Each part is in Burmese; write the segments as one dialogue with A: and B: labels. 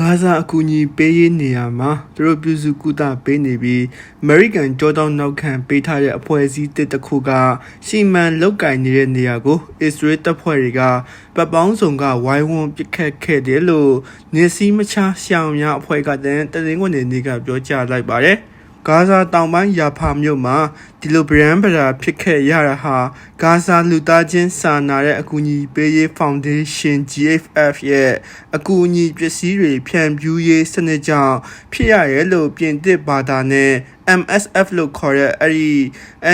A: ဂါဇာအကူအညီပေးရေးနေရာမှာသူတို့ပြုစုကုသပေးနေပြီး American ကြောတောင်းနောက်ခံပေးထားတဲ့အဖွဲ့အစည်းတစ်တစ်ခုကစီမံလုတ်ကင်နေတဲ့နေရာကို Israel တပ်ဖွဲ့တွေကပတ်ပေါင်းစုံကဝိုင်းဝန်းပစ်ခတ်ခဲ့တယ်လို့နေစည်းမချရှောင်များအဖွဲ့ကတည်းကတင်းဝင်နေကပြောကြားလိုက်ပါတယ်။ ဂါဇာတောင်ပိုင်းယာဖာမြို့မှာဒီလိုဗရန်ဗရာဖြစ်ခဲ့ရတာဟာဂါဇာလူသားချင်းစာနာတဲ့အကူအညီပေးရေးဖောင်ဒေးရှင်း GFF ရဲ့အကူအညီပစ္စည်းတွေဖြန့်ဖြူးရေးစနစ်ကြောင့်ဖြစ်ရရဲ့လို့ပြင်သစ်ဘာသာနဲ့ MSF လို့ခေါ်တဲ့အဲ့ဒီ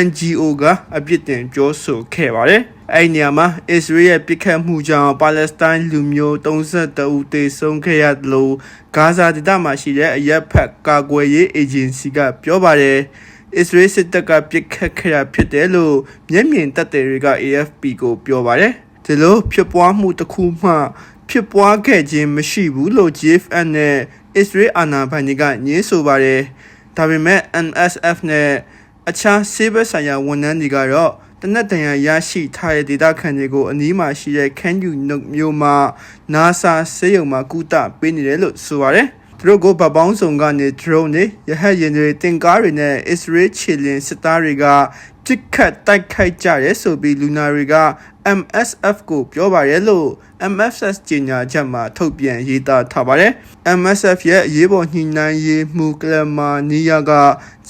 A: NGO ကအပြစ်တင်ပြောဆိုခဲ့ပါတယ်။အဲ့ဒီနေရာမှာအစ္စရေးရဲ့ပြစ်ခတ်မှုကြောင့်ပါလက်စတိုင်းလူမျိုး32ဦးသေဆုံးခဲ့ရသလိုဂါဇာဒေသမှာရှိတဲ့အရက်ဖက်ကာကွယ်ရေးအေဂျင်စီကပြောပါတယ်။အစ္စရေးစစ်တပ်ကပြစ်ခတ်ခဲ့တာဖြစ်တယ်လို့မျက်မြင်သက်သေတွေက AFP ကိုပြောပါတယ်။ဒီလိုဖြစ်ပွားမှုတစ်ခုမှ ဖြစ်ပွားခဲ့ခြင်းမရှိဘူးလို့ GFN နဲ့ Israel အာဏာပိုင်တွေကညင်းဆိုပါတယ်။ ဒါပေမဲ့ NSF နဲ့အခြားဆေးဘက်ဆိုင်ရာဝန်ထမ်းတွေကတော့တနက်တန်ရာရရှိထားတဲ့ဒေတာခန်တွေကိုအနီးမှာရှိတဲ့ခန်းယူနုတ်မျိုးမှာ NASA ဆေးရုံမှာကုသပေးနေတယ်လို့ဆိုပါတယ်။သူတို့ကိုဗပောင်းဆောင်ကနေ drone တွေရဟတ်ယာဉ်တွေတင်ကားတွေနဲ့ Israel ခြေလျင်စစ်သားတွေက ပြစ်ခတ်တိုက်ခိုက်ကြရဲဆိုပြီးလူနာတွေက MSF ကိုပြောပါရဲလို့ MSF ကြေညာချက်မှာထုတ်ပြန်ရေးသားထားပါတယ်။ MSF ရဲ့အရေးပေါ်ညှိနှိုင်းရေးမှူးကလမာနီယာက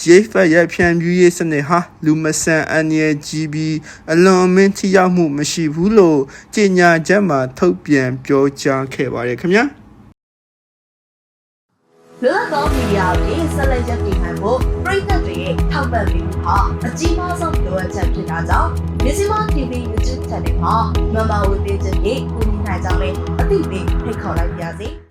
A: JFF ရဲ့ဖြန့်ဖြူးရေးစနစ်ဟာလူမဆန်အန်ရကြီးပြီးအလွန်အမင်းထိရောက်မှုမရှိဘူးလို့ကြေညာချက်မှာထုတ်ပြန်ပြောကြားခဲ့ပါတယ်ခင်ဗျာ
B: လွတ်လပ်သောမီဒီယာတွေဆက်လက်ရပ်တည်နိုင်ဖို့ပြည်သက်တွေရဲ့ထောက် ပံ့ပေးမှုဟာအကြီးမားဆုံးလိုအပ်ချက်ဖြစ်တာကြောင့်မြစီမ TV YouTube Channel မှာမမဝေပေးခြင်းဖြင့်ကူညီနိုင်ကြောင်းလည်းအသိပေးဖိတ်ခေါ်လိုက်ပါရစေ။